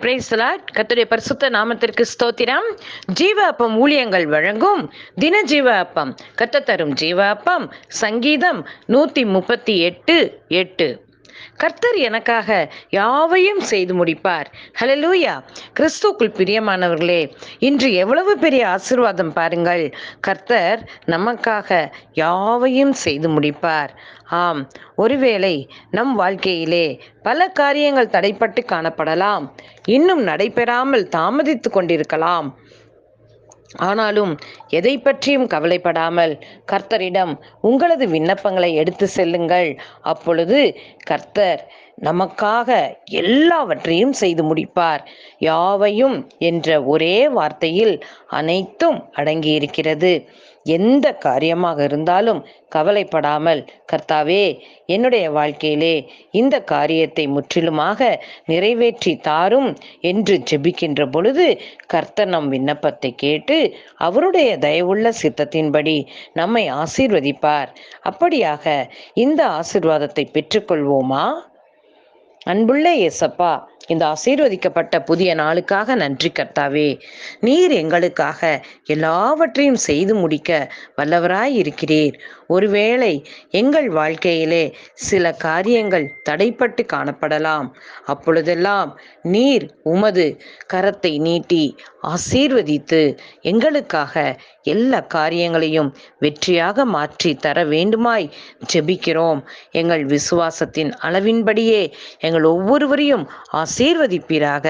பிரேசலாட் கத்துடைய பரிசுத்த நாமத்திற்கு ஸ்தோத்திரம். ஜீவ அப்பம் ஊழியங்கள் வழங்கும் தின ஜீவ அப்பம் கத்த தரும் ஜீவ அப்பம் சங்கீதம் நூத்தி முப்பத்தி எட்டு எட்டு. கர்த்தர் எனக்காக யாவையும் செய்து முடிப்பார். ஹலலூயா கிறிஸ்துக்குள் பிரியமானவர்களே இன்று எவ்வளவு பெரிய ஆசிர்வாதம் பாருங்கள். கர்த்தர் நமக்காக யாவையும் செய்து முடிப்பார். ஆம் ஒருவேளை நம் வாழ்க்கையிலே பல காரியங்கள் தடைப்பட்டு காணப்படலாம். இன்னும் நடைபெறாமல் தாமதித்து கொண்டிருக்கலாம். ஆனாலும் எதை பற்றியும் கவலைப்படாமல் கர்த்தரிடம் உங்களது விண்ணப்பங்களை எடுத்து செல்லுங்கள். அப்பொழுது கர்த்தர் நமக்காக எல்லாவற்றையும் செய்து முடிப்பார். யாவையும் என்ற ஒரே வார்த்தையில் அனைத்தும் அடங்கியிருக்கிறது. எந்த காரியமாக இருந்தாலும் கவலைப்படாமல் கர்த்தாவே என்னுடைய வாழ்க்கையிலே இந்த காரியத்தை முற்றிலுமாக நிறைவேற்றி தாரும் என்று ஜெபிக்கின்ற பொழுது கர்த்தர் நம் விண்ணப்பத்தை கேட்டு அவருடைய தயவுள்ள சித்தத்தின்படி நம்மை ஆசீர்வதிப்பார். அப்படியாக இந்த ஆசீர்வாதத்தை பெற்றுக்கொள்வோமா? அன்புள்ள ஏசப்பா இந்த ஆசீர்வதிக்கப்பட்ட புதிய நாளுக்காக நன்றி கர்த்தாவே. நீர் எங்களுக்காக எல்லாவற்றையும் செய்து முடிக்க வல்லவராய் இருக்கிறீர். ஒருவேளை எங்கள் வாழ்க்கையிலே சில காரியங்கள் தடைப்பட்டு காணப்படலாம். அப்பொழுதெல்லாம் நீர் உமது கரத்தை நீட்டி ஆசீர்வதித்து எங்களுக்காக எல்லா காரியங்களையும் வெற்றியாக மாற்றி தர வேண்டுமாய் ஜெபிக்கிறோம். எங்கள் விசுவாசத்தின் அளவின்படியே எங்கள் ஒவ்வொருவரையும் ஆசீர்வதிப்பீராக.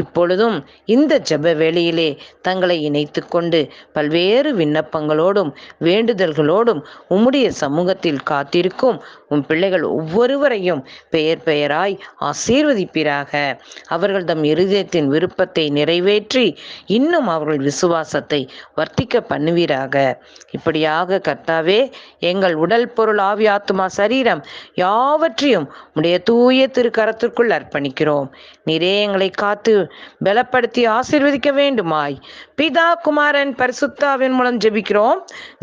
இப்பொழுதும் இந்த ஜெப வேளையிலே தங்களை இணைத்து கொண்டு பல்வேறு விண்ணப்பங்களோடும் வேண்டுதல்களோடும் உம்முடைய சமூகத்தில் காத்திருக்கும் உன் பிள்ளைகள் ஒவ்வொருவரையும் பெயர் பெயராய் ஆசீர்வதிப்பீராக. அவர்கள் தம் இருதயத்தின் விருப்பத்தை நிறைவேற்றி இன்னும் அவர்கள் விசுவாசத்தை வர்த்திக்க பண்ணுவீராக. இப்படியாக கர்த்தாவே எங்கள் உடல் பொருள் ஆவி ஆத்மா சரீரம் யாவற்றையும் உடைய தூய திருக்கரத்திற்குள் அர்ப்பணிக்கிறோம். நீரே எங்களை காத்து பலப்படுத்தி ஆசீர்வதிக்க வேண்டுமாய். பிதா குமாரன் பரிசுத்தாவின் மூலம் ஜெபிக்கிறோம்.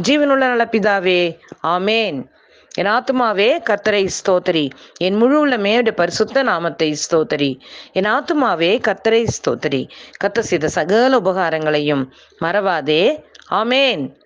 ஜீவனுள்ள நல பிதாவே ஆமேன். என் ஆத்துமாவே கத்தரை ஸ்தோத்தரி. என் முழு உள்ளமே பரிசுத்த நாமத்தை ஸ்தோத்தரி. என் ஆத்துமாவே கத்தரை ஸ்தோத்தரி. கத்த செய்த சகல உபகாரங்களையும் மறவாதே. ஆமேன்.